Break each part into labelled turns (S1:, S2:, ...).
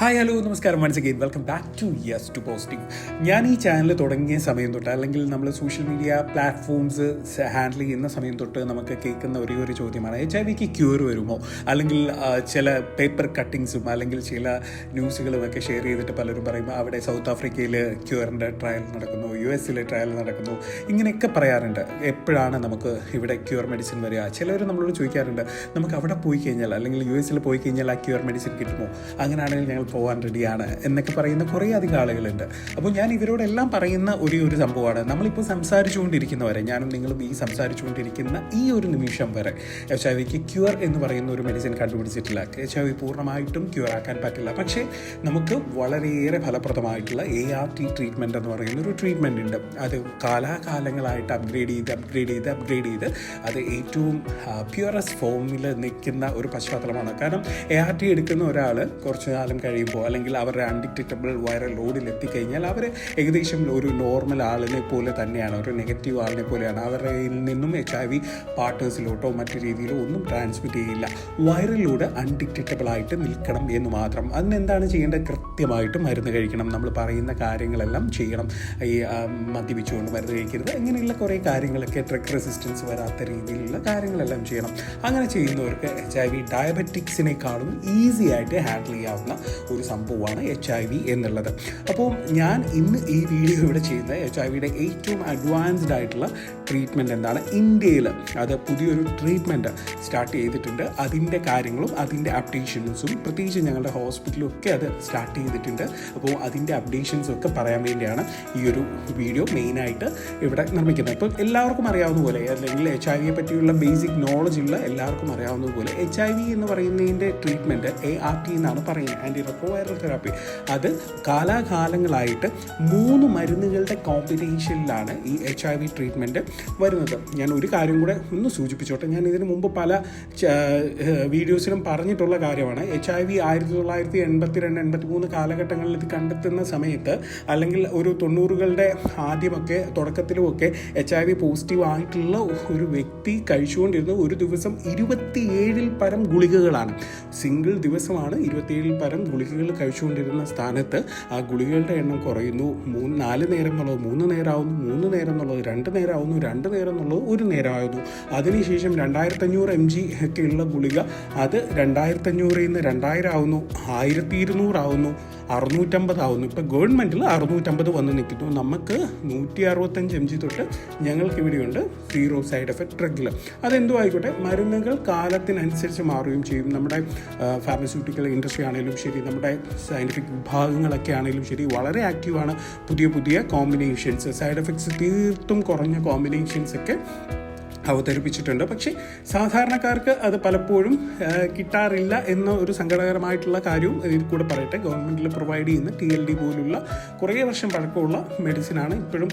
S1: Hi hello നമസ്കാരം. Once again welcome back to yes to positive ഞാൻ ഈ channel തുടങ്ങിയ സമയം തൊട്ട് അല്ലെങ്കിൽ നമ്മൾ സോഷ്യൽ മീഡിയ പ്ലാറ്റ്ഫോംസ് ഹാൻഡിൽ ചെയ്യുന്ന സമയം തൊട്ട് നമുക്ക് കേൾക്കുന്ന ഒരേ ഒരു ചോദ്യമാണ്. എച്ച് ഐ വിക്ക് ക്യൂർ വരുമോ? അല്ലെങ്കിൽ ചില പേപ്പർ കട്ടിങ്സും അല്ലെങ്കിൽ ചില ന്യൂസുകളും ഒക്കെ ഷെയർ ചെയ്തിട്ട് പലരും പറയും അവിടെ സൗത്ത് ആഫ്രിക്കയിൽ ക്യൂറിന്റെ ട്രയൽ നടക്കുന്നു യു എസിലെ ട്രയൽ നടക്കുന്നു. ഇങ്ങനെയൊക്കെ പറയാറുണ്ട്. എപ്പോഴാണ് നമുക്ക് ഇവിടെ ക്യൂർ മെഡിസിൻ വരിക? ചിലർ നമ്മളോട് ചോദിക്കാറുണ്ട് നമുക്ക് അവിടെ പോയി കഴിഞ്ഞാൽ അല്ലെങ്കിൽ യു എസിൽ പോയി കഴിഞ്ഞാൽ ആ ക്യൂർ മെഡിസിൻ കിട്ടുമോ? അങ്ങനെയാണെങ്കിൽ ഞങ്ങൾ പോകാൻ റെഡിയാണ് എന്നൊക്കെ പറയുന്ന കുറേ അധികം ആളുകളുണ്ട്. അപ്പോൾ ഞാൻ ഇവരോടെല്ലാം പറയുന്ന ഒരു ഒരു സംഭവമാണ്. നമ്മളിപ്പോൾ സംസാരിച്ചുകൊണ്ടിരിക്കുന്നവരെ ഞാനും നിങ്ങളും ഈ സംസാരിച്ചുകൊണ്ടിരിക്കുന്ന ഈ ഒരു നിമിഷം വരെ എച്ച് ഐ വിക്ക് ക്യൂർ എന്ന് പറയുന്ന ഒരു മെഡിസിൻ കണ്ടുപിടിച്ചിട്ടില്ല. എച്ച് ഐ വി പൂർണമായിട്ടും ക്യൂർ ആക്കാൻ പറ്റില്ല. പക്ഷേ നമുക്ക് വളരെയേറെ ഫലപ്രദമായിട്ടുള്ള എ ആർ ടി ട്രീറ്റ്മെന്റ് എന്ന് പറയുന്ന ഒരു ട്രീറ്റ്മെന്റ് ഉണ്ട്. അത് കാലാകാലങ്ങളായിട്ട് അപ്ഗ്രേഡ് ചെയ്ത് അപ്ഗ്രേഡ് ചെയ്ത് അപ്ഗ്രേഡ് ചെയ്ത് അത് ഏറ്റവും പ്യുവറസ്റ്റ് ഫോമിൽ നിൽക്കുന്ന ഒരു പശ്ചാത്തലമാണ്. കാരണം എ ആർ ടി എടുക്കുന്ന ഒരാൾ കുറച്ച് കാലം കഴിയുമ്പോൾ അല്ലെങ്കിൽ അവരുടെ അൺഡിറ്റക്റ്റബിൾ വൈറൽ ലോഡിൽ എത്തിക്കഴിഞ്ഞാൽ അവർ ഏകദേശം ഒരു നോർമൽ ആളിനെ പോലെ തന്നെയാണ് ഒരു നെഗറ്റീവ് ആളിനെ പോലെയാണ്. അവരുടെ നിന്നും എച്ച് ഐ വി പാർട്ടേഴ്സിലോട്ടോ മറ്റു രീതിയിലോ ഒന്നും ട്രാൻസ്മിറ്റ് ചെയ്യില്ല. വൈറലിലൂടെ അൺഡിറ്റക്റ്റബിൾ ആയിട്ട് നിൽക്കണം എന്ന് മാത്രം. അതിനെന്താണ് ചെയ്യേണ്ടത്? കൃത്യമായിട്ട് മരുന്ന് കഴിക്കണം. നമ്മൾ പറയുന്ന കാര്യങ്ങളെല്ലാം ചെയ്യണം. ഈ മദ്യപിച്ചുകൊണ്ട് മരുന്ന് കഴിക്കരുത്. ഇങ്ങനെയുള്ള കുറേ കാര്യങ്ങളൊക്കെ ഡ്രഗ് റെസിസ്റ്റൻസ് വരാത്ത രീതിയിലുള്ള കാര്യങ്ങളെല്ലാം ചെയ്യണം. അങ്ങനെ ചെയ്യുന്നവർക്ക് എച്ച് ഐ വി ഡയബറ്റിക്സിനേക്കാളും ഈസി ആയിട്ട് ഹാൻഡിൽ ചെയ്യാവുന്ന ഒരു സംഭവമാണ് എച്ച് ഐ വി എന്നുള്ളത്. അപ്പോൾ ഞാൻ ഇന്ന് ഈ വീഡിയോ ഇവിടെ ചെയ്യുന്നത് എച്ച് ഐ വിയുടെ ഏറ്റവും അഡ്വാൻസ്ഡ് ആയിട്ടുള്ള ട്രീറ്റ്മെന്റ് എന്താണ്? ഇന്ത്യയിൽ അത് പുതിയൊരു ട്രീറ്റ്മെന്റ് സ്റ്റാർട്ട് ചെയ്തിട്ടുണ്ട്. അതിന്റെ കാര്യങ്ങളും അതിന്റെ അപ്ഡേഷൻസും പ്രത്യേകിച്ച് ഞങ്ങളുടെ ഹോസ്പിറ്റലും ഒക്കെ അത് സ്റ്റാർട്ട് ചെയ്തിട്ടുണ്ട്. അപ്പോൾ അതിന്റെ അപ്ഡേഷൻസും ഒക്കെ പറയാൻ വേണ്ടിയാണ് ഈ ഒരു വീഡിയോ മെയിനായിട്ട് ഇവിടെ നിർമ്മിക്കുന്നത്. അപ്പോൾ എല്ലാവർക്കും അറിയാവുന്ന പോലെ അല്ലെങ്കിൽ എച്ച് ഐ വിയെ പറ്റിയുള്ള ബേസിക് നോളജ് ഉള്ള എല്ലാവർക്കും അറിയാവുന്ന പോലെ എച്ച് ഐ വി എന്ന് പറയുന്നതിന്റെ ട്രീറ്റ്മെന്റ് എ ആർ ടി എന്നാണ് പറയുന്നത്. ആന്റി റെട്രോവൈറൽ തെറാപ്പി അത് കാലാകാലങ്ങളായിട്ട് മൂന്ന് മരുന്നുകളുടെ കോമ്പിനേഷനിലാണ് ഈ എച്ച് ഐ വി ട്രീറ്റ്മെന്റ് വരുന്നത്. ഞാൻ ഒരു കാര്യം കൂടെ ഒന്ന് സൂചിപ്പിച്ചോട്ടെ. ഞാൻ ഇതിനു മുമ്പ് പല വീഡിയോസിലും പറഞ്ഞിട്ടുള്ള കാര്യമാണ്. എച്ച് ഐ വി ആയിരത്തി തൊള്ളായിരത്തി എൺപത്തി രണ്ട് എൺപത്തി മൂന്ന് കാലഘട്ടങ്ങളിൽ ഇത് കണ്ടെത്തുന്ന സമയത്ത് അല്ലെങ്കിൽ ഒരു തൊണ്ണൂറുകളുടെ ആദ്യമൊക്കെ തുടക്കത്തിലുമൊക്കെ എച്ച് ഐ വി പോസിറ്റീവ് ആയിട്ടുള്ള ഒരു വ്യക്തി കഴിച്ചുകൊണ്ടിരുന്ന ഒരു ദിവസം ഇരുപത്തിയേഴിൽ പരം ഗുളികകളാണ്. സിംഗിൾ ദിവസമാണ് ഇരുപത്തിയേഴിൽ പരം ഗുളികകൾ കഴിച്ചുകൊണ്ടിരുന്ന സ്ഥാനത്ത് ആ ഗുളികകളുടെ എണ്ണം കുറയുന്നു. മൂന്ന് നാല് നേരം എന്നുള്ളത് മൂന്ന് നേരമാവുന്നു മൂന്ന് നേരം എന്നുള്ളത് രണ്ട് നേരമാവുന്നു രണ്ട് നേരം എന്നുള്ളത് ഒരു നേരമായിരുന്നു അതിനുശേഷം രണ്ടായിരത്തഞ്ഞൂറ് എം ജി ഒക്കെ ഉള്ള ഗുളിക അത് രണ്ടായിരത്തഞ്ഞൂറിൽ നിന്ന് രണ്ടായിരം ആവുന്നു ആയിരത്തി ഇരുന്നൂറാവുന്നു അറുന്നൂറ്റമ്പതാവുന്നു ഇപ്പോൾ ഗവൺമെന്റിൽ അറുന്നൂറ്റമ്പത് വന്ന് നിൽക്കുന്നു നമുക്ക് നൂറ്റി അറുപത്തഞ്ച് എം ജി തൊട്ട് ഞങ്ങൾക്ക് ഇവിടെയുണ്ട് സീറോ സൈഡ് എഫക്റ്റ് ഡ്രഗിൽ അതെന്തോ ആയിക്കോട്ടെ മരുന്നുകൾ കാലത്തിനനുസരിച്ച് മാറുകയും ചെയ്യും. നമ്മുടെ ഫാർമസ്യൂട്ടിക്കൽ ഇൻഡസ്ട്രി ആണെങ്കിലും ശരി നമ്മുടെ സയന്റിഫിക് വിഭാഗങ്ങളൊക്കെ ആണെങ്കിലും ശരി വളരെ ആക്റ്റീവാണ് പുതിയ പുതിയ കോമ്പിനേഷൻസ് സൈഡ് എഫക്ട്സ് തീർത്തും കുറഞ്ഞ കോമ്പിനേഷൻസ് ഒക്കെ അവതരിപ്പിച്ചിട്ടുണ്ട്. പക്ഷേ സാധാരണക്കാർക്ക് അത് പലപ്പോഴും കിട്ടാറില്ല എന്ന ഒരു സങ്കടകരമായിട്ടുള്ള കാര്യവും ഇതിൽ കൂടെ പറയട്ടെ. ഗവൺമെന്റിൽ പ്രൊവൈഡ് ചെയ്യുന്ന ടി എൽ ഡി പോലുള്ള കുറേ വർഷം പഴക്കമുള്ള മെഡിസിനാണ് ഇപ്പോഴും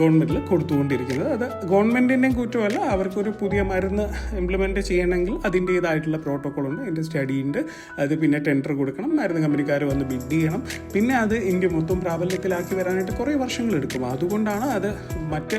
S1: ഗവൺമെന്റിൽ കൊടുത്തുകൊണ്ടിരിക്കുന്നത്. അത് ഗവൺമെന്റിന്റെയും കുറ്റമല്ല അവർക്കൊരു പുതിയ മരുന്ന് ഇംപ്ലിമെന്റ് ചെയ്യണമെങ്കിൽ അതിന്റേതായിട്ടുള്ള പ്രോട്ടോക്കോൾ ഉണ്ട് അതിന്റെ സ്റ്റഡി ഉണ്ട്. അത് പിന്നെ ടെൻഡർ കൊടുക്കണം മരുന്ന് കമ്പനിക്കാർ വന്ന് ബിഡ് ചെയ്യണം. പിന്നെ അത് ഇന്ത്യ മൊത്തം പ്രാബല്യത്തിലാക്കി വരാനായിട്ട് കുറേ വർഷങ്ങൾ എടുക്കും. അതുകൊണ്ടാണ് അത് മറ്റ്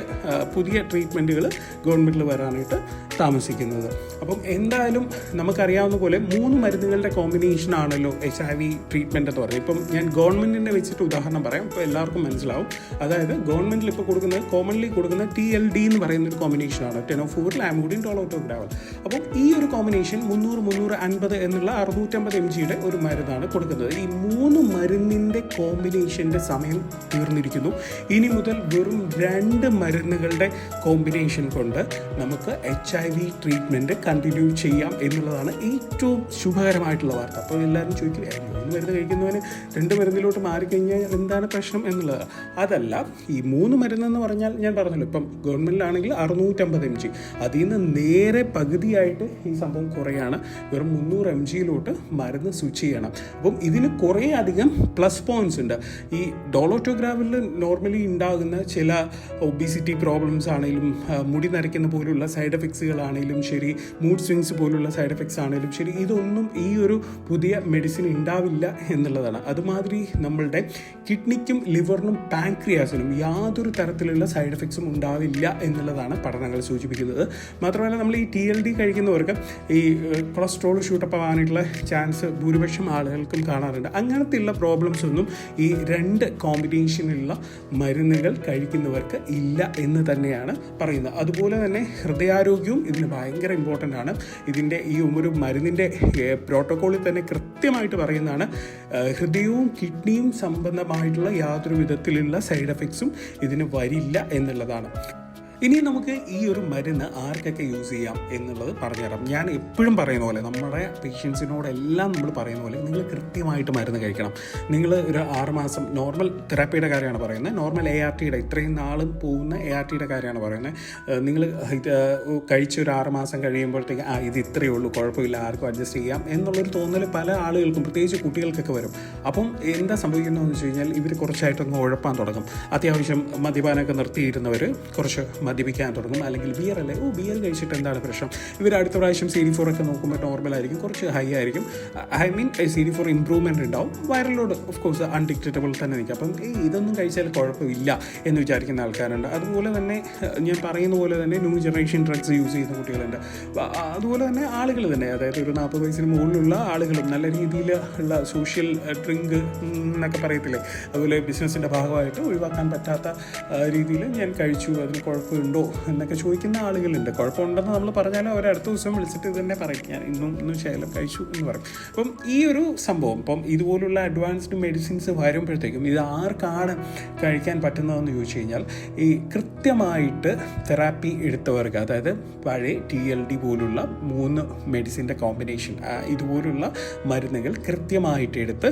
S1: പുതിയ ട്രീറ്റ്മെന്റുകൾ ഗവൺമെന്റിൽ വരാനായിട്ട് താമസിക്കുന്നത്. അപ്പം എന്തായാലും നമുക്കറിയാവുന്ന പോലെ മൂന്ന് മരുന്നുകളുടെ കോമ്പിനേഷൻ ആണല്ലോ എച്ച് ഐ വി ട്രീറ്റ്മെന്റ് എന്ന് പറയുന്നത്. ഇപ്പം ഞാൻ ഗവൺമെന്റിന്റെ വെച്ചിട്ട് ഉദാഹരണം പറയാം. ഇപ്പോൾ എല്ലാവർക്കും മനസ്സിലാവും. അതായത് ഗവൺമെന്റിൽ ഇപ്പോൾ കൊടുക്കുന്ന കോമൺലി കൊടുക്കുന്ന ടി എൽ ഡി എന്ന് പറയുന്ന ഒരു കോമ്പിനേഷനാണ് ടെനോഫോർ ലാമുഡിൻ ടോളോട്ടോഗ്രാവൽ അപ്പം ഈ ഒരു കോമ്പിനേഷൻ മുന്നൂറ് മുന്നൂറ് അൻപത് എന്നുള്ള അറുന്നൂറ്റമ്പത് എം ജിയുടെ ഒരു മരുന്നാണ് കൊടുക്കുന്നത്. ഈ മൂന്ന് മരുന്നിന്റെ കോമ്പിനേഷന്റെ സമയം തീർന്നിരിക്കുന്നു. ഇനി മുതൽ വെറും രണ്ട് മരുന്നുകളുടെ കോമ്പിനേഷൻ കൊണ്ട് നമുക്ക് H I V treatment continue ചെയ്യാം എന്നുള്ളതാണ് ഏറ്റവും ശുഭകരമായിട്ടുള്ള വാർത്ത. അപ്പോൾ എല്ലാവരും ചോദിക്കും മൂന്ന് മരുന്ന് കഴിക്കുന്നവന് രണ്ട് മരുന്നിലോട്ട് മാറിക്കഴിഞ്ഞാൽ എന്താണ് പ്രശ്നം എന്നുള്ളത്? അതല്ല ഈ മൂന്ന് മരുന്നെന്ന് പറഞ്ഞാൽ ഞാൻ പറഞ്ഞല്ലോ ഇപ്പം ഗവൺമെന്റിലാണെങ്കിൽ അറുന്നൂറ്റമ്പത് എം ജി അതിൽ നിന്ന് നേരെ പകുതിയായിട്ട് ഈ സംഭവം കുറയാണ്. വെറും മുന്നൂറ് എം ജിയിലോട്ട് മരുന്ന് സ്വിച്ച് ചെയ്യണം. അപ്പം ഇതിന് കുറേ അധികം പ്ലസ് പോയിന്റ്സ് ഉണ്ട്. ഈ ഡോളോട്ടോഗ്രാഫിൽ നോർമലി ഉണ്ടാകുന്ന ചില ഒബിസിറ്റി പ്രോബ്ലംസ് ആണെങ്കിലും മുടി നരയ്ക്കുന്ന പോലുള്ള പോലുള്ള സൈഡ് എഫക്ട്സുകളാണെങ്കിലും ശരി മൂഡ് സ്വിങ്സ് പോലുള്ള സൈഡ് എഫക്ട്സ് ആണെങ്കിലും ശരി ഇതൊന്നും ഈ ഒരു പുതിയ മെഡിസിൻ ഉണ്ടാവില്ല എന്നുള്ളതാണ്. അതുമാതിരി നമ്മളുടെ കിഡ്നിക്കും ലിവറിനും പാൻക്രിയാസിനും യാതൊരു തരത്തിലുള്ള സൈഡ് എഫക്ട്സും ഉണ്ടാവില്ല എന്നുള്ളതാണ് പഠനങ്ങൾ സൂചിപ്പിക്കുന്നത്. മാത്രമല്ല നമ്മൾ ഈ ടി എൽ ഡി കഴിക്കുന്നവർക്ക് ഈ കൊളസ്ട്രോൾ ഷൂട്ടപ്പ് ആവാനായിട്ടുള്ള ചാൻസ് ഭൂരിപക്ഷം ആളുകൾക്കും കാണാറുണ്ട്. അങ്ങനത്തെയുള്ള പ്രോബ്ലംസ് ഒന്നും ഈ രണ്ട് കോമ്പിനേഷനിലുള്ള മരുന്നുകൾ കഴിക്കുന്നവർക്ക് ഇല്ല എന്ന് തന്നെയാണ് പറയുന്നത്. അതുപോലെ തന്നെ ഹൃദയാരോഗ്യവും ഇതിന് ഭയങ്കര ഇമ്പോർട്ടന്റ് ആണ്. ഇതിന്റെ ഈ ഒരു മരുന്നിന്റെ പ്രോട്ടോക്കോളിൽ തന്നെ കൃത്യമായിട്ട് പറയുന്നതാണ് ഹൃദയവും കിഡ്നിയും സംബന്ധമായിട്ടുള്ള യാതൊരു വിധത്തിലുള്ള സൈഡ് എഫക്ട്സും ഇതിന് വരില്ല എന്നുള്ളതാണ്. ഇനി നമുക്ക് ഈ ഒരു മരുന്ന് ആർക്കൊക്കെ യൂസ് ചെയ്യാം എന്നുള്ളത് പറഞ്ഞുതരാം ഞാൻ എപ്പോഴും പറയുന്ന പോലെ നമ്മുടെ പേഷ്യൻസിനോടെല്ലാം നമ്മൾ പറയുന്ന പോലെ നിങ്ങൾ കൃത്യമായിട്ട് മരുന്ന് കഴിക്കണം. നിങ്ങൾ ഒരു ആറുമാസം നോർമൽ തെറാപ്പിയുടെ കാര്യമാണ് പറയുന്നത്. നോർമൽ എ ആർ ടിയുടെ ഇത്രയും നാളും പോകുന്ന എ ആർ ടിയുടെ കാര്യമാണ് പറയുന്നത്. നിങ്ങൾ കഴിച്ച ഒരു ആറുമാസം കഴിയുമ്പോഴത്തേക്ക് ആ ഇത് ഇത്രയേ ഉള്ളൂ കുഴപ്പമില്ല ആർക്കും അഡ്ജസ്റ്റ് ചെയ്യാം എന്നുള്ളൊരു തോന്നൽ പല ആളുകൾക്കും പ്രത്യേകിച്ച് കുട്ടികൾക്കൊക്കെ വരും. അപ്പം എന്താ സംഭവിക്കുന്നതെന്ന് വെച്ച് കഴിഞ്ഞാൽ ഇവർ കുറച്ചായിട്ടൊന്ന് ഉഴപ്പാൻ തുടങ്ങും. അത്യാവശ്യം മദ്യപാനമൊക്കെ നിർത്തിയിരുന്നവർ കുറച്ച് മദ്യപിക്കാൻ തുടങ്ങും. അല്ലെങ്കിൽ ബിയർ അല്ലേ? ഓ ബിയർ കഴിച്ചിട്ട് എന്താണ് പ്രശ്നം? ഇവർ അടുത്ത പ്രാവശ്യം സി ഡി ഫോർ ഒക്കെ നോക്കുമ്പോൾ നോർമൽ ആയിരിക്കും. കുറച്ച് ഹൈ ആയിരിക്കും. I mean C D four improvement ഉണ്ടാവും. വൈറലോട് ഓഫ് കോഴ്സ് അൺഡിക്റ്റബിൾ തന്നെ നിൽക്കും. അപ്പം ഈ ഇതൊന്നും കഴിച്ചാൽ കുഴപ്പമില്ല എന്ന് വിചാരിക്കുന്ന ആൾക്കാരുണ്ട്. അതുപോലെ തന്നെ ഞാൻ പറയുന്ന പോലെ തന്നെ ന്യൂ ജനറേഷൻ ഡ്രഗ്സ് യൂസ് ചെയ്യുന്ന കുട്ടികളുണ്ട്. അതുപോലെ തന്നെ ആളുകൾ തന്നെ. അതായത് ഒരു നാൽപ്പത് വയസ്സിന് മുകളിലുള്ള ആളുകളും നല്ല രീതിയിൽ ഉള്ള സോഷ്യൽ ഡ്രിങ്ക് എന്നൊക്കെ പറയത്തില്ലേ? അതുപോലെ ബിസിനസ്സിന്റെ ഭാഗമായിട്ട് ഒഴിവാക്കാൻ പറ്റാത്ത രീതിയിൽ ഞാൻ കഴിച്ചു. അതിന് കുഴപ്പമുണ്ടോ എന്നൊക്കെ ചോദിക്കുന്ന ആളുകളുണ്ട്. കുഴപ്പമുണ്ടെന്ന് നമ്മൾ പറഞ്ഞാലും അവർ അടുത്ത ദിവസം വിളിച്ചിട്ട് ഇത് തന്നെ പറയും. ഞാൻ ഇന്നും ഇന്നും ശൈലം കഴിച്ചു എന്ന് പറയും. അപ്പം ഈ ഒരു സംഭവം ഇപ്പം ഇതുപോലുള്ള അഡ്വാൻസ്ഡ് മെഡിസിൻസ് വരുമ്പോഴത്തേക്കും ഇത് ആർക്കാണ് കഴിക്കാൻ പറ്റുന്നതെന്ന് ചോദിച്ചു കഴിഞ്ഞാൽ ഈ കൃത്യമായിട്ട് തെറാപ്പി എടുത്തവർക്ക് അതായത് പഴയ ടി എൽ ഡി പോലുള്ള മൂന്ന് മെഡിസിന്റെ കോമ്പിനേഷൻ ഇതുപോലുള്ള മരുന്നുകൾ കൃത്യമായിട്ട് എടുത്ത്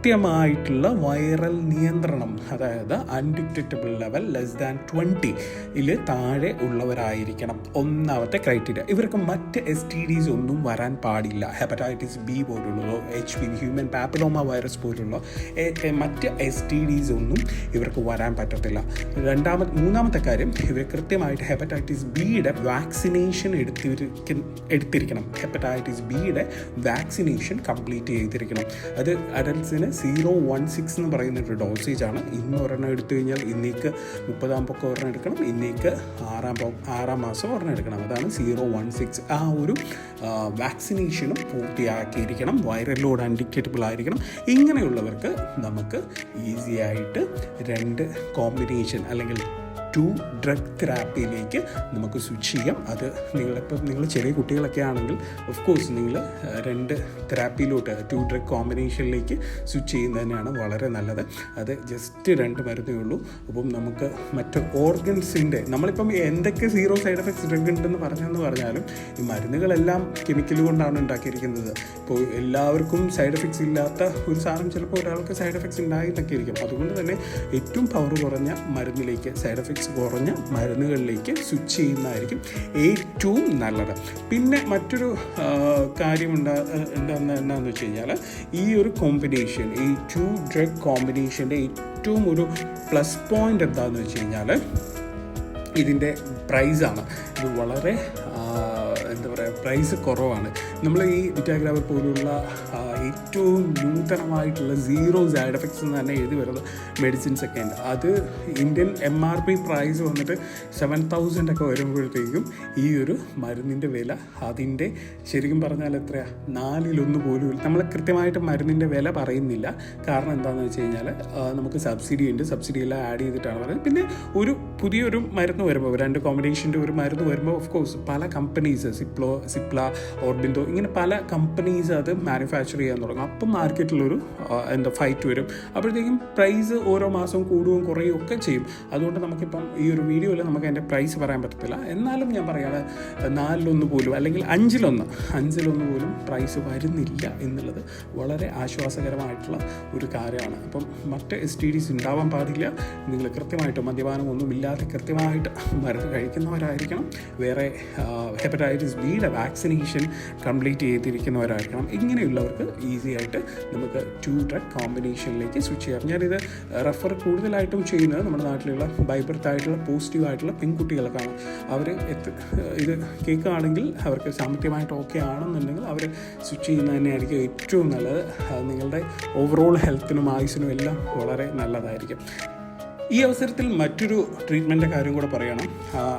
S1: കൃത്യമായിട്ടുള്ള വൈറൽ നിയന്ത്രണം അതായത് undetectable level less than twenty ഇതിൽ താഴെ ഉള്ളവരായിരിക്കണം. ഒന്നാമത്തെ ക്രൈറ്റീരിയ ഇവർക്ക് മറ്റ് എസ് ടി ഡീസ് ഒന്നും വരാൻ പാടില്ല. Hepatitis B പോലുള്ളതോ H P human papilloma virus പോലുള്ള മറ്റ് എസ് ടി ഡീസ് ഒന്നും ഇവർക്ക് വരാൻ പറ്റത്തില്ല. രണ്ടാമത്തെ മൂന്നാമത്തെ കാര്യം ഇവർ കൃത്യമായിട്ട് ഹെപ്പറ്റൈറ്റിസ് ബിയുടെ വാക്സിനേഷൻ എടുത്തിരിക്ക എടുത്തിരിക്കണം. ഹെപ്പറ്റൈറ്റിസ് ബിയുടെ വാക്സിനേഷൻ കംപ്ലീറ്റ് ചെയ്തിരിക്കണം. അത് അഡൽട്ട്സിന് സീറോ വൺ സിക്സ് എന്ന് പറയുന്ന ഒരു ഡോസേജ് ആണ്. ഇന്ന് ഒരെണ്ണം എടുത്തു കഴിഞ്ഞാൽ ഇന്നേക്ക് മുപ്പതാം പൊക്കം ഒരെണ്ണം എടുക്കണം ഇന്നേക്ക് ആറാം ആറാം മാസം ഒരെണ്ണം എടുക്കണം. അതാണ് സീറോ വൺ സിക്സ് ആ ഒരു വാക്സിനേഷനും പൂർത്തിയാക്കിയിരിക്കണം. വൈറൽ ലോഡ് ആയിരിക്കണം. ഇങ്ങനെയുള്ളവർക്ക് നമുക്ക് ഈസി ആയിട്ട് രണ്ട് കോമ്പിനേഷൻ അല്ലെങ്കിൽ ടു ഡ്രഗ് തെറാപ്പിയിലേക്ക് നമുക്ക് സ്വിച്ച് ചെയ്യാം. അത് നിങ്ങളിപ്പം നിങ്ങൾ ചെറിയ കുട്ടികളൊക്കെ ആണെങ്കിൽ ഓഫ് കോഴ്സ് നിങ്ങൾ രണ്ട് തെറാപ്പിയിലോട്ട് ടു ഡ്രഗ് കോമ്പിനേഷനിലേക്ക് സ്വിച്ച് ചെയ്യുന്നത് തന്നെയാണ് വളരെ നല്ലത്. അത് ജസ്റ്റ് രണ്ട് മരുന്നേ ഉള്ളൂ. അപ്പം നമുക്ക് മറ്റ് ഓർഗൻസിന്റെ നമ്മളിപ്പം എന്തൊക്കെ സീറോ സൈഡ് എഫക്ട്സ് ഡ്രഗ് ഉണ്ടെന്ന് പറഞ്ഞെന്ന് പറഞ്ഞാലും ഈ മരുന്നുകളെല്ലാം കെമിക്കൽ കൊണ്ടാണ് ഉണ്ടാക്കിയിരിക്കുന്നത്. ഇപ്പോൾ എല്ലാവർക്കും സൈഡ് എഫക്ട്സ് ഇല്ലാത്ത ഒരു സാധനം ചിലപ്പോൾ ഒരാൾക്ക് സൈഡ് എഫക്ട്സ് ഉണ്ടായിട്ടൊക്കെ ഇരിക്കും. അതുകൊണ്ട് തന്നെ ഏറ്റവും പവർ കുറഞ്ഞ മരുന്നിലേക്ക് സൈഡ് എഫക്ട്സ് കുറഞ്ഞ മരുന്നുകളിലേക്ക് സ്വിച്ച് ചെയ്യുന്നതായിരിക്കും ഏറ്റവും നല്ലത്. പിന്നെ മറ്റൊരു കാര്യമുണ്ടാ എന്താന്ന് എന്താണെന്ന് വെച്ച് കഴിഞ്ഞാൽ ഈ ഒരു കോമ്പിനേഷൻ ഈ ടു ഡ്രഗ് കോമ്പിനേഷന്റെ ഏറ്റവും ഒരു പ്ലസ് പോയിന്റ് എന്താണെന്ന് വെച്ച് കഴിഞ്ഞാൽ ഇതിന്റെ പ്രൈസാണ് ഇത് വളരെ എന്താ പറയുക പ്രൈസ് കുറവാണ്. നമ്മൾ ഈ വിറ്റാഗ്രാവർ പോലുള്ള ഏറ്റവും നൂതനമായിട്ടുള്ള സീറോ സൈഡ് എഫക്ട്സ് എന്ന് തന്നെ എഴുതി വരുന്ന മെഡിസിൻസ് ഒക്കെ ഉണ്ട്. അത് Indian M R P price വന്നിട്ട് സെവൻ തൗസൻഡ് ഒക്കെ വരുമ്പോഴത്തേക്കും ഈ ഒരു മരുന്നിന്റെ വില അതിന്റെ ശരിക്കും പറഞ്ഞാൽ എത്രയാണ് നാലിലൊന്ന് പോലും നമ്മൾ കൃത്യമായിട്ട് മരുന്നിന്റെ വില പറയുന്നില്ല. കാരണം എന്താണെന്ന് വെച്ച് കഴിഞ്ഞാൽ നമുക്ക് സബ്സിഡി ഉണ്ട്. സബ്സിഡി എല്ലാം ആഡ് ചെയ്തിട്ടാണ് പറയുന്നത്. പിന്നെ ഒരു പുതിയൊരു മരുന്ന് വരുമ്പോൾ രണ്ട് കോമ്പിനേഷന്റെ ഒരു മരുന്ന് വരുമ്പോൾ ഓഫ് കോഴ്സ് പല കമ്പനീസ് സിപ്ലോ സിപ്ല ഓർബിന്തോ ഇങ്ങനെ പല കമ്പനീസ് അത് മാനുഫാക്ചർ ചെയ്യാൻ തുടങ്ങും. അപ്പം മാർക്കറ്റിലൊരു എന്താ ഫൈറ്റ് വരും. അപ്പോഴത്തേക്കും പ്രൈസ് ഓരോ മാസവും കൂടുകയും കുറയുകയും ഒക്കെ ചെയ്യും. അതുകൊണ്ട് നമുക്കിപ്പം ഈ ഒരു വീഡിയോയിൽ നമുക്ക് അതിന്റെ പ്രൈസ് പറയാൻ പറ്റത്തില്ല. എന്നാലും ഞാൻ പറയുകയാണ് നാലിലൊന്ന് പോലും അല്ലെങ്കിൽ അഞ്ചിലൊന്ന് അഞ്ചിലൊന്ന് പോലും പ്രൈസ് വരുന്നില്ല എന്നുള്ളത് വളരെ ആശ്വാസകരമായിട്ടുള്ള ഒരു കാര്യമാണ്. അപ്പം മറ്റ് എസ് ടി ഡിസ് ഉണ്ടാവാൻ പാടില്ല. നിങ്ങൾ കൃത്യമായിട്ട് മദ്യപാനം ഒന്നുമില്ലാതെ കൃത്യമായിട്ട് മരുന്ന് കഴിക്കുന്നവരായിരിക്കണം. വേറെ ഹെപ്പറ്റൈറ്റിസ് ബിയുടെ വാക്സിനേഷൻ കംപ്ലീറ്റ് ചെയ്തിരിക്കുന്നവരായിരിക്കണം. ഇങ്ങനെയുള്ളവർക്ക് ഈ ഈസി ആയിട്ട് നമുക്ക് ടു ഡ്രഗ് കോമ്പിനേഷനിലേക്ക് സ്വിച്ച് ചെയ്യാം. ഞാനിത് റെഫർ കൂടുതലായിട്ടും ചെയ്യുന്നത് നമ്മുടെ നാട്ടിലുള്ള ബൈബർത്ത് ആയിട്ടുള്ള പോസിറ്റീവ് ആയിട്ടുള്ള പെൺകുട്ടികൾക്കാണ് അവർ ഇത് കേൾക്കുകയാണെങ്കിൽ അവർക്ക് സാമ്പത്തികമായിട്ട് ഓക്കെ ആണെന്നുണ്ടെങ്കിൽ അവർ സ്വിച്ച് ചെയ്യുന്നത് തന്നെയായിരിക്കും ഏറ്റവും നല്ലത്. നിങ്ങളുടെ ഓവറോൾ ഹെൽത്തിനും ആയുസിനും എല്ലാം വളരെ നല്ലതായിരിക്കും. ഈ അവസരത്തിൽ മറ്റൊരു ട്രീറ്റ്മെന്റിന്റെ കാര്യം കൂടെ പറയണം.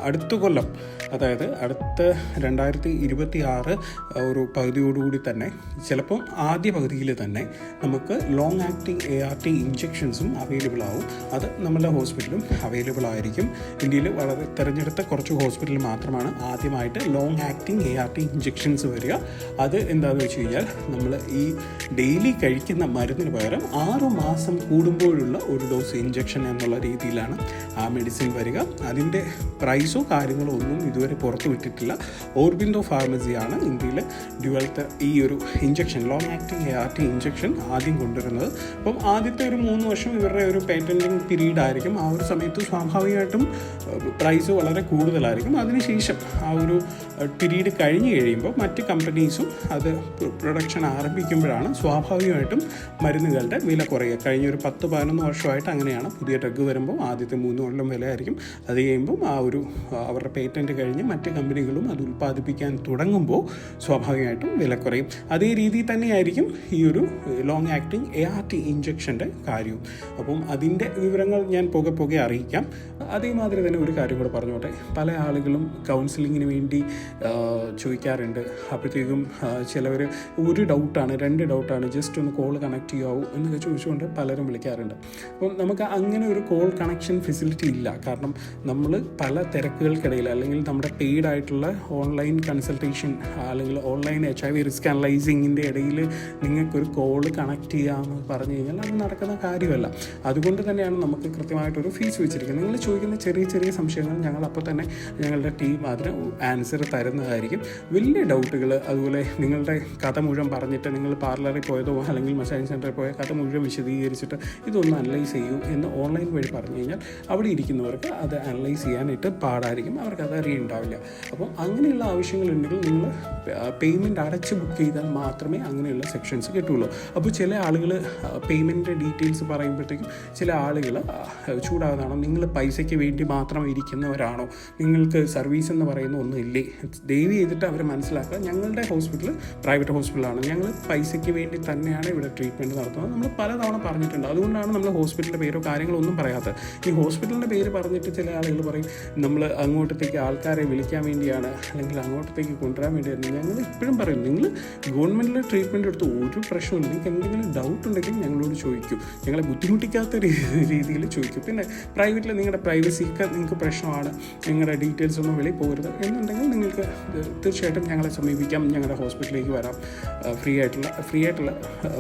S1: അടുത്ത കൊല്ലം അതായത് അടുത്ത രണ്ടായിരത്തി ഇരുപത്തി ആറ് ഒരു പകുതിയോടുകൂടി തന്നെ ചിലപ്പം ആദ്യ പകുതിയിൽ തന്നെ നമുക്ക് long acting A R T ഇഞ്ചെക്ഷൻസും available ആവും. അത് നമ്മളുടെ ഹോസ്പിറ്റലും അവൈലബിൾ ആയിരിക്കും. ഇന്ത്യയിൽ വളരെ തിരഞ്ഞെടുത്ത കുറച്ച് ഹോസ്പിറ്റലിൽ മാത്രമാണ് ആദ്യമായിട്ട് long acting A R T injections വരിക. അത് എന്താണെന്ന് വെച്ച് കഴിഞ്ഞാൽ നമ്മൾ ഈ ഡെയിലി കഴിക്കുന്ന മരുന്നിന് പകരം ആറു മാസം കൂടുമ്പോഴുള്ള ഒരു ഡോസ് ഇഞ്ചെക്ഷൻ എന്നുള്ള രീതിയിലാണ് ആ മെഡിസിൻ വരിക. അതിന്റെ പ്രൈസോ കാര്യങ്ങളോ ഒന്നും ഇതുവരെ പുറത്തു വിട്ടിട്ടില്ല. ഓർബിൻഡോ ഫാർമസിയാണ് ഇന്ത്യയിൽ ഡ്യുവൽത്ത് ഈ ഒരു injection long acting A R T injection ആദ്യം കൊണ്ടുവരുന്നത്. അപ്പം ആദ്യത്തെ ഒരു മൂന്ന് വർഷം ഇവരുടെ ഒരു പേറ്റന്റിങ് പീരീഡ് ആയിരിക്കും. ആ ഒരു സമയത്ത് സ്വാഭാവികമായിട്ടും പ്രൈസ് വളരെ കൂടുതലായിരിക്കും. അതിനുശേഷം ആ ഒരു പീരീഡ് കഴിഞ്ഞ് കഴിയുമ്പോൾ മറ്റ് കമ്പനീസും അത് പ്രൊഡക്ഷൻ ആരംഭിക്കുമ്പോഴാണ് സ്വാഭാവികമായിട്ടും മരുന്നുകളുടെ വില കുറയുക. കഴിഞ്ഞ ഒരു പത്ത് പതിനൊന്ന് വർഷമായിട്ട് അങ്ങനെയാണ് പുതിയ ഡ്രഗ് വരുമ്പോൾ ആദ്യത്തെ മൂന്ന് കൊല്ലം വിലയായിരിക്കും. അത് കഴിയുമ്പം ആ ഒരു അവരുടെ പേറ്റന്റ് കഴിഞ്ഞ് മറ്റ് കമ്പനികളും അത് ഉൽപ്പാദിപ്പിക്കാൻ തുടങ്ങുമ്പോൾ സ്വാഭാവികമായിട്ടും വില കുറയും. അതേ രീതിയിൽ തന്നെയായിരിക്കും ഈ ഒരു long acting A R T ഇഞ്ചക്ഷന്റെ കാര്യവും. അപ്പം അതിന്റെ വിവരങ്ങൾ ഞാൻ പോകെ പോകെ അറിയിക്കാം. അതേമാതിരി തന്നെ ഒരു കാര്യം കൂടെ പറഞ്ഞോട്ടെ. പല ആളുകളും കൗൺസിലിങ്ങിന് വേണ്ടി ചോദിക്കാറുണ്ട്. അപ്പോഴത്തേക്കും ചിലവർ ഒരു ഡൗട്ടാണ് രണ്ട് ഡൗട്ടാണ് ജസ്റ്റ് ഒന്ന് കോൾ കണക്ട് ചെയ്യാവൂ എന്നൊക്കെ ചോദിച്ചുകൊണ്ട് പലരും വിളിക്കാറുണ്ട്. അപ്പം നമുക്ക് അങ്ങനെ ഒരു കോൾ കണക്ഷൻ ഫെസിലിറ്റി ഇല്ല. കാരണം നമ്മൾ പല തിരക്കുകൾക്കിടയിൽ അല്ലെങ്കിൽ നമ്മുടെ പെയ്ഡ് ആയിട്ടുള്ള ഓൺലൈൻ കൺസൾട്ടേഷൻ അല്ലെങ്കിൽ online H I V risk അനലൈസിങ്ങിന്റെ ഇടയിൽ നിങ്ങൾക്കൊരു കോൾ കണക്ട് ചെയ്യാമെന്ന് പറഞ്ഞു കഴിഞ്ഞാൽ അത് നടക്കുന്ന കാര്യമല്ല. അതുകൊണ്ട് തന്നെയാണ് നമുക്ക് കൃത്യമായിട്ടൊരു ഫീസ് വെച്ചിരിക്കുന്നത്. നിങ്ങൾ ചോദിക്കുന്ന ചെറിയ ചെറിയ സംശയങ്ങൾ ഞങ്ങൾ അപ്പോൾ തന്നെ ഞങ്ങളുടെ ടീം അതിന് ആൻസർ തരുന്നതായിരിക്കും വലിയ ഡൗട്ടുകൾ അതുപോലെ നിങ്ങളുടെ കഥ മുഴുവൻ പറഞ്ഞിട്ട് നിങ്ങൾ പാർലറിൽ പോയതോ അല്ലെങ്കിൽ മസാജ് സെന്ററിൽ പോയ കഥ മുഴുവൻ വിശദീകരിച്ചിട്ട് ഇതൊന്ന് അനലൈസ് ചെയ്യൂ എന്ന് ഓൺലൈൻ വഴി പറഞ്ഞു കഴിഞ്ഞാൽ അവിടെ ഇരിക്കുന്നവർക്ക് അത് അനലൈസ് ചെയ്യാനായിട്ട് പാടായിരിക്കും. അവർക്ക് അത് അറിയുണ്ടാവില്ല. അപ്പോൾ അങ്ങനെയുള്ള ആവശ്യങ്ങളുണ്ടെങ്കിൽ നിങ്ങൾ പേയ്മെന്റ് അടച്ച് ബുക്ക് ചെയ്താൽ മാത്രമേ അങ്ങനെയുള്ള സെക്ഷൻസ് കിട്ടുള്ളൂ. അപ്പോൾ ചില ആളുകൾ പേയ്മെന്റ് ഡീറ്റെയിൽസ് പറയുമ്പോഴത്തേക്കും ചില ആളുകൾ ചൂടാകുന്നതാണോ നിങ്ങൾ പൈസയ്ക്ക് വേണ്ടി മാത്രം ഇരിക്കുന്നവരാണോ? നിങ്ങൾക്ക് സർവീസ് എന്ന് പറയുന്ന ഒന്നുമില്ലേ? ദയവ് ചെയ്തിട്ട് അവർ മനസ്സിലാക്കുക. ഞങ്ങളുടെ ഹോസ്പിറ്റൽ പ്രൈവറ്റ് ഹോസ്പിറ്റലാണ്. ഞങ്ങൾ പൈസയ്ക്ക് വേണ്ടി തന്നെയാണ് ഇവിടെ ട്രീറ്റ്മെന്റ് നടത്തുന്നത്. നമ്മൾ പലതവണ പറഞ്ഞിട്ടുണ്ട്. അതുകൊണ്ടാണ് നമ്മൾ ഹോസ്പിറ്റലിന്റെ പേരോ കാര്യങ്ങളോ ഒന്നും പറയാത്തത്. ഈ ഹോസ്പിറ്റലിന്റെ പേര് പറഞ്ഞിട്ട് ചില ആളുകൾ പറയും നമ്മൾ അങ്ങോട്ടത്തേക്ക് ആൾക്കാരെ വിളിക്കാൻ വേണ്ടിയാണ് അല്ലെങ്കിൽ അങ്ങോട്ടത്തേക്ക് കൊണ്ടുവരാൻ വേണ്ടിയാണ്. ഞങ്ങൾ ഇപ്പോഴും പറയും നിങ്ങൾ ഗവൺമെന്റിൽ ട്രീറ്റ്മെന്റ് എടുത്ത് ഒരു പ്രശ്നമില്ല നിങ്ങൾക്ക് എന്തെങ്കിലും ഡൗട്ട് ഉണ്ടെങ്കിൽ ഞങ്ങളോട് ചോദിക്കും. ഞങ്ങളെ ബുദ്ധിമുട്ടിക്കാത്ത രീതിയിൽ ചോദിക്കും. പിന്നെ പ്രൈവറ്റിൽ നിങ്ങളുടെ പ്രൈവസിക്ക് നിങ്ങൾക്ക് പ്രശ്നമാണ്. നിങ്ങളുടെ ഡീറ്റെയിൽസ് ഒന്നും വെളിയിൽ പോകരുത് എന്നുണ്ടെങ്കിൽ നിങ്ങൾക്ക് തീർച്ചയായിട്ടും ഞങ്ങളെ സമീപിക്കാം ഞങ്ങളുടെ ഹോസ്പിറ്റലിലേക്ക് വരാം ഫ്രീ ആയിട്ടുള്ള ഫ്രീ ആയിട്ടുള്ള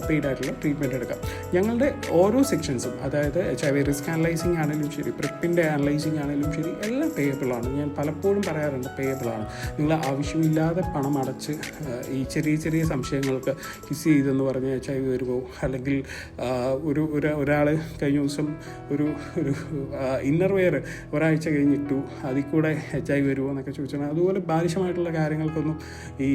S1: പെയ്ഡ് ആയിട്ടുള്ള ട്രീറ്റ്മെന്റ് എടുക്കാം. ഞങ്ങളുടെ ഓരോ സെക്ഷൻസും അതായത് H I V risk analysing ആണെങ്കിലും ശരി പ്രിപ്പിന്റെ അനലൈസിങ് ആണെങ്കിലും ശരി എല്ലാം പേയബിളാണ് ഞാൻ പലപ്പോഴും പറയാറുണ്ട് പേയബിളാണ് നിങ്ങൾ ആവശ്യമില്ലാതെ പണം അടച്ച് ഈ ചെറിയ ചെറിയ സംശയങ്ങൾക്ക് കിസ് ചെയ്തെന്ന് പറഞ്ഞ് എച്ച് ഐ വി വരുമോ അല്ലെങ്കിൽ ഒരു ഒരാൾ കഴിഞ്ഞ ദിവസം ഒരു ഒരു ഇന്നർ വെയർ ഒരാഴ്ച കഴിഞ്ഞിട്ടു അതിൽ കൂടെ എച്ച് ഐ വരുമോ എന്നൊക്കെ ചോദിച്ചാൽ അതുപോലെ ബാലിശമായിട്ടുള്ള കാര്യങ്ങൾക്കൊന്നും ഈ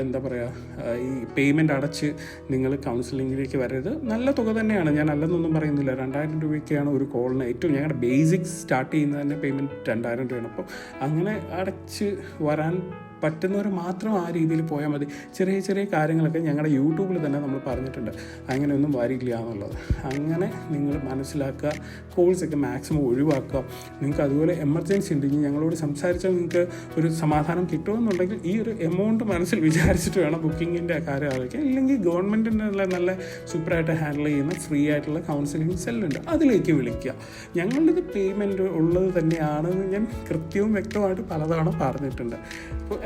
S1: എന്താ പറയുക ഈ പേയ്മെന്റ് അടച്ച് നിങ്ങൾ കൗൺസിലിങ്ങിലേക്ക് വരരുത്. നല്ല തുക തന്നെയാണ്. ഞാൻ അല്ലെന്നൊന്നും പറയുന്നില്ല. രണ്ടായിരം രൂപയ്ക്കാണ് ഒരു കോളിന് ഏറ്റവും ഞങ്ങളുടെ ബേസിക്സ് സ്റ്റാർട്ട് ചെയ്യുന്നത് തന്നെ പേയ്മെന്റ് രണ്ടായിരം രൂപയാണ്. അപ്പോൾ അങ്ങനെ അടച്ച് വരാൻ പറ്റുന്നവർ മാത്രം ആ രീതിയിൽ പോയാൽ മതി. ചെറിയ ചെറിയ കാര്യങ്ങളൊക്കെ ഞങ്ങളുടെ യൂട്യൂബിൽ തന്നെ നമ്മൾ പറഞ്ഞിട്ടുണ്ട്. അങ്ങനെയൊന്നും വരില്ല എന്നുള്ളത്. അങ്ങനെ നിങ്ങൾ മനസ്സിലാക്കുക കോൾസൊക്കെ മാക്സിമം ഒഴിവാക്കുക. നിങ്ങൾക്ക് അതുപോലെ എമർജൻസി ഉണ്ടെങ്കിൽ ഞങ്ങളോട് സംസാരിച്ചാൽ നിങ്ങൾക്ക് ഒരു സമാധാനം കിട്ടുമെന്നുണ്ടെങ്കിൽ ഈ ഒരു എമൗണ്ട് മനസ്സിൽ വിചാരിച്ചിട്ട് വേണം ബുക്കിങ്ങിന്റെ കാര്യം ആലോചിക്കാൻ. അല്ലെങ്കിൽ ഗവൺമെന്റിന്റെ നല്ല സൂപ്പറായിട്ട് ഹാൻഡിൽ ചെയ്യുന്ന ഫ്രീ ആയിട്ടുള്ള കൗൺസിലിംഗ് സെല്ലുണ്ട് അതിലേക്ക് വിളിക്കുക. ഞങ്ങളുടേത് പേയ്മെന്റ് ഉള്ളത് തന്നെയാണെന്ന് ഞാൻ കൃത്യവും വ്യക്തമായിട്ട് പലതവണ പറഞ്ഞിട്ടുണ്ട്. അപ്പോൾ